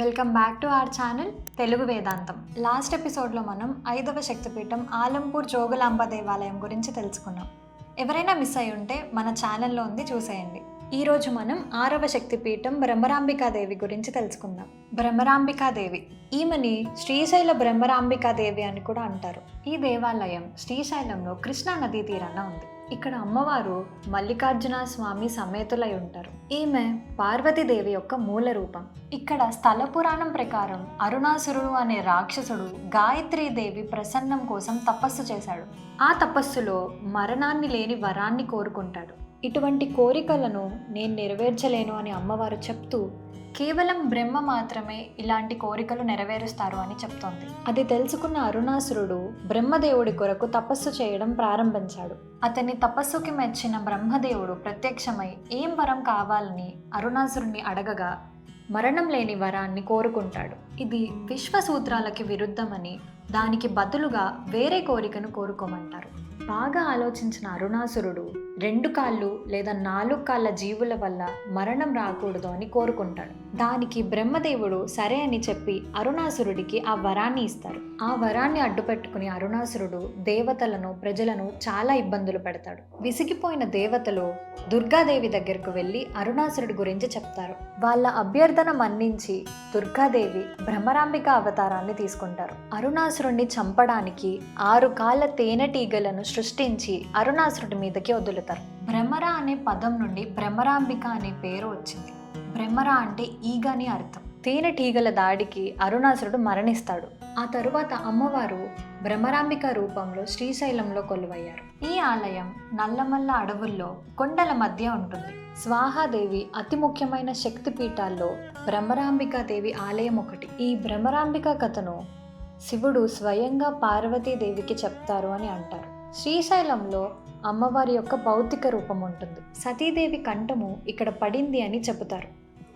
Welcome back to our channel Telugu Vedantam last ఎపిసోడ్లో మనం ఐదవ శక్తిపీఠం ఆలంపూర్ జోగులాంబ దేవాలయం గురించి తెలుసుకున్నాం. ఎవరైనా మిస్ అయి ఉంటే మన ఛానల్లో ఉంది చూసేయండి. ఈరోజు మనం ఆరవ శక్తిపీఠం బ్రహ్మరాంబికాదేవి గురించి తెలుసుకుందాం. బ్రహ్మరాంబికాదేవి ఈమెని శ్రీశైల బ్రహ్మరాంబికాదేవి అని కూడా అంటారు. ఈ దేవాలయం శ్రీశైలంలో కృష్ణా నదీ తీరాన ఉంది. ఇక్కడ అమ్మవారు మల్లికార్జున స్వామి సమేతులై ఉంటారు. ఈమె పార్వతీదేవి యొక్క మూల రూపం. ఇక్కడ స్థల పురాణం ప్రకారం అరుణాసురుడు అనే రాక్షసుడు గాయత్రీ దేవి ప్రసన్నం కోసం తపస్సు చేశాడు. ఆ తపస్సులో మరణాన్ని లేని వరాన్ని కోరుకుంటాడు. ఇటువంటి కోరికలను నేను నెరవేర్చలేను అని అమ్మవారు చెప్తూ కేవలం బ్రహ్మ మాత్రమే ఇలాంటి కోరికలు నెరవేరుస్తారు అని చెప్తోంది. అది తెలుసుకున్న అరుణాసురుడు బ్రహ్మదేవుడి కొరకు తపస్సు చేయడం ప్రారంభించాడు. అతని తపస్సుకి మెచ్చిన బ్రహ్మదేవుడు ప్రత్యక్షమై ఏం వరం కావాలని అరుణాసురుణ్ణి అడగగా మరణం లేని వరాన్ని కోరుకుంటాడు. ఇది విశ్వసూత్రాలకి విరుద్ధమని దానికి బదులుగా వేరే కోరికను కోరుకోమంటారు. బాగా ఆలోచించిన అరుణాసురుడు రెండు కాళ్ళు లేదా నాలుగు కాళ్ళ జీవుల వల్ల మరణం రాకూడదు అని కోరుకుంటాడు. దానికి బ్రహ్మదేవుడు సరే అని చెప్పి అరుణాసురుడికి ఆ వరాన్ని ఇస్తారు. ఆ వరాన్ని అడ్డుపెట్టుకుని అరుణాసురుడు దేవతలను ప్రజలను చాలా ఇబ్బందులు పెడతాడు. విసిగిపోయిన దేవతలు దుర్గాదేవి దగ్గరకు వెళ్ళి అరుణాసురుడి గురించి చెప్తారు. వాళ్ళ అభ్యర్థన మన్నించి దుర్గాదేవి బ్రహ్మరాంబిక అవతారాన్ని తీసుకుంటారు. అరుణాసురుణ్ణి చంపడానికి ఆరు కాళ్ళ తేనెటీగలను సృష్టించి అరుణాసురుడి మీదకి వదులుతారు. భ్రమర అనే పదం నుండి భ్రమరాంబిక అనే పేరు వచ్చింది. భ్రమర అంటే ఈగ అని అర్థం. తేనెటీగల దాడికి అరుణాసురుడు మరణిస్తాడు. ఆ తరువాత అమ్మవారు భ్రమరాంబిక రూపంలో శ్రీశైలంలో కొలువయ్యారు. ఈ ఆలయం నల్లమల్ల అడవుల్లో కొండల మధ్య ఉంటుంది. స్వాహాదేవి అతి ముఖ్యమైన శక్తి పీఠాల్లో దేవి ఆలయం ఒకటి. ఈ భ్రమరాంబిక కథను శివుడు స్వయంగా పార్వతీదేవికి చెప్తారు అని అంటారు. శ్రీశైలంలో అమ్మవారి యొక్క భౌతిక రూపం ఉంటుంది. సతీదేవి కంఠము ఇక్కడ పడింది అని చెబుతారు.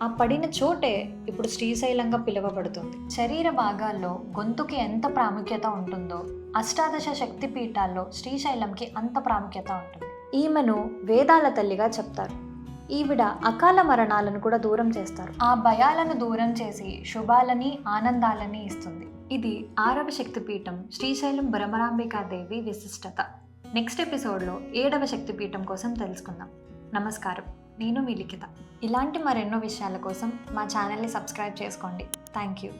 ఆ పడిన చోటే ఇప్పుడు శ్రీశైలంగా పిలువబడుతుంది. శరీర భాగాల్లో గొంతుకి ఎంత ప్రాముఖ్యత ఉంటుందో అష్టాదశ శక్తి పీఠాల్లో శ్రీశైలంకి అంత ప్రాముఖ్యత ఉంటుంది. ఈమెను వేదాల తల్లిగా చెప్తారు. ఈవిడ అకాల మరణాలను కూడా దూరం చేస్తారు. ఆ భయాలను దూరం చేసి శుభాలని ఆనందాలని ఇస్తుంది. ఇది ఆరవ శక్తిపీఠం శ్రీశైలం భ్రమరాంబికాదేవి విశిష్టత. నెక్స్ట్ ఎపిసోడ్లో ఏడవ శక్తిపీఠం కోసం తెలుసుకుందాం. నమస్కారం. నేను మీ లిఖిత. ఇలాంటి మరెన్నో విషయాల కోసం మా ఛానల్ని సబ్స్క్రైబ్ చేసుకోండి. Thank you